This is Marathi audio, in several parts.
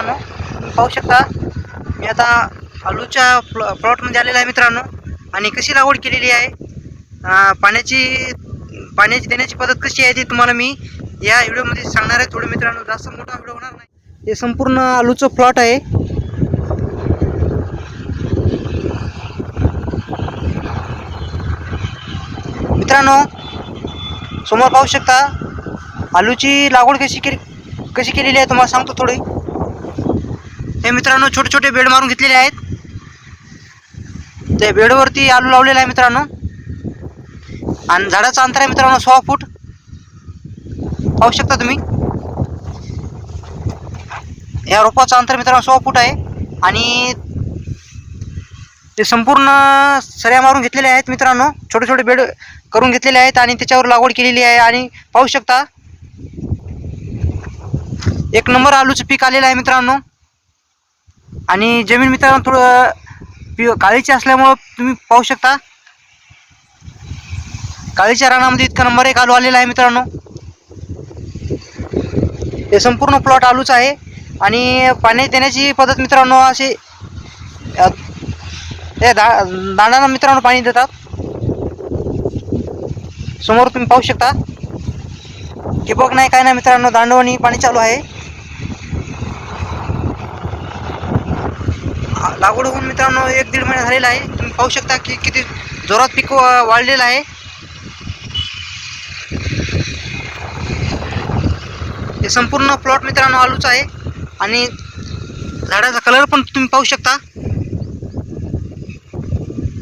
मित्रांनो तुम्ही पाहू शकता मी आता आलूच्या प्लॉ प्लॉटमध्ये आलेला आहे मित्रांनो आणि कशी लागवड केलेली आहे? पाण्याची पाण्याची देण्याची पद्धत कशी आहे ती तुम्हाला मी या व्हिडिओमध्ये सांगणार आहे. थोडं मित्रांनो जास्त मोठा व्हिडिओ होणार नाही. हे संपूर्ण आलूचं प्लॉट आहे. मित्रांनो समोर पाहू शकता आलूची लागवड कशी केली कशी केलेली आहे? तुम्हाला सांगतो थोडी. हे मित्रांनो छोटे छोटे बेड मारून घेतलेले आहेत. त्या बेडवरती आलू लावलेला आहे मित्रांनो. आणि झाडाचं अंतर आहे मित्रांनो सोळा फूट. पाहू शकता तुम्ही? या रोपाचं अंतर मित्रांनो सोळा फूट आहे. आणि ते संपूर्ण सऱ्या मारून घेतलेले आहेत मित्रांनो. छोटे छोटे बेड करून घेतलेले आहेत आणि त्याच्यावर लागवड केलेली आहे. आणि पाहू शकता एक नंबर आलूचं पीक आलेलं आहे मित्रांनो. आणि जमीन मित्रांनो थोडं पि काळीची असल्यामुळं तुम्ही पाहू शकता. काळीच्या रानामध्ये इतका नंबर एक आलू आलेला आहे मित्रांनो. हे संपूर्ण प्लॉट आलूच आहे. आणि पाणी देण्याची पद्धत मित्रांनो अशी अ, दा दांडांना मित्रांनो पाणी देतात. समोर तुम्ही पाहू शकता. ठिबक नाही काय नाही मित्रांनो दांडवणी पाणी चालू आहे. लागवड होऊन मित्रांनो एक दीड महिना झालेला आहे. तुम्ही पाहू शकता की किती जोरात पीक वाढलेलं आहे. हे संपूर्ण प्लॉट मित्रांनो आलूचा आहे. आणि झाडाचा कलर पण तुम्ही पाहू शकता.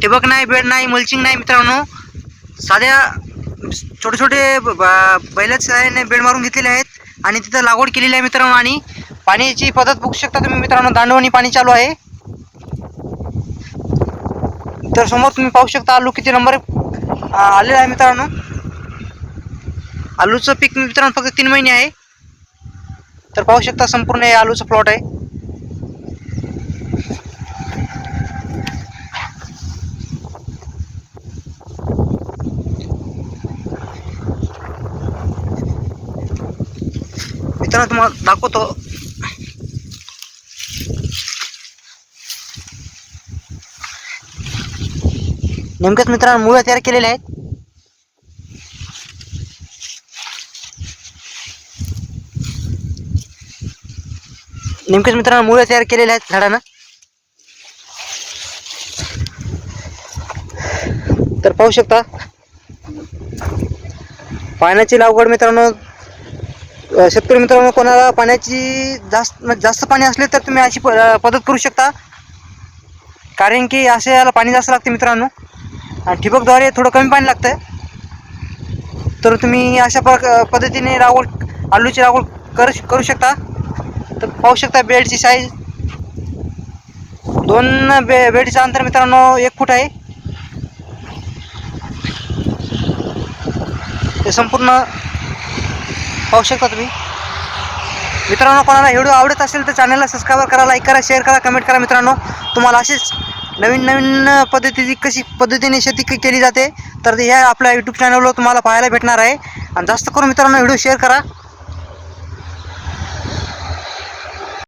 ठिबक नाही बेड नाही मल्चिंग नाही मित्रांनो. साध्या छोटे छोटे ब- बैलाच्या बेड मारून घेतलेले आहेत. आणि तिथं लागवड केलेली आहे मित्रांनो. आणि पाण्याची पद्धत बघू शकता तुम्ही मित्रांनो. दांडवणी पाणी चालू आहे. तर समोर तुम्ही पाहू शकता आलू किती नंबर आलेला आहे मित्रांनो. आलूचं पीक मित्रांनो फक्त तीन महिने आहे. तर पाहू शकता संपूर्ण हे आलूचं प्लॉट आहे. मित्रांनो तुम्हाला दाखवतो. नेमकंच मित्रांनो मुळ्या तयार केलेले आहेत. नेमकेच मित्रांनो मुळ्या तयार केलेले आहेत झाडानं. तर पाहू शकता पाण्याची लागवड मित्रांनो शेतकरी मित्रांनो कोणाला पाण्याची जास्त म्हणजे जास्त पाणी असले तर तुम्ही अशी प पद्धत करू शकता. कारण की असे याला पाणी जास्त लागते मित्रांनो. ठिबकद्वारे थोडं कमी पाणी लागतं तर तुम्ही अशा प्र पद्धतीने लागवड आलूची लागवड करू करू शकता. तर पाहू शकता बेडची साईज दोन बे बेडचं अंतर मित्रांनो एक फूट आहे. ते संपूर्ण पाहू शकता तुम्ही. मित्रांनो कोणाला व्हिडिओ आवडत असेल तर चॅनलला सबस्क्राईब करा लाईक करा शेअर करा कमेंट करा मित्रांनो. तुम्हाला असेच नवीन नवीन पद्धतीची कशी पद्धतीने शेती केली जाते तर ह्या आपल्या यूट्यूब चॅनलवर तुम्हाला पाहायला भेटणार आहे. आणि जास्त करून मित्रांनो व्हिडिओ शेअर करा.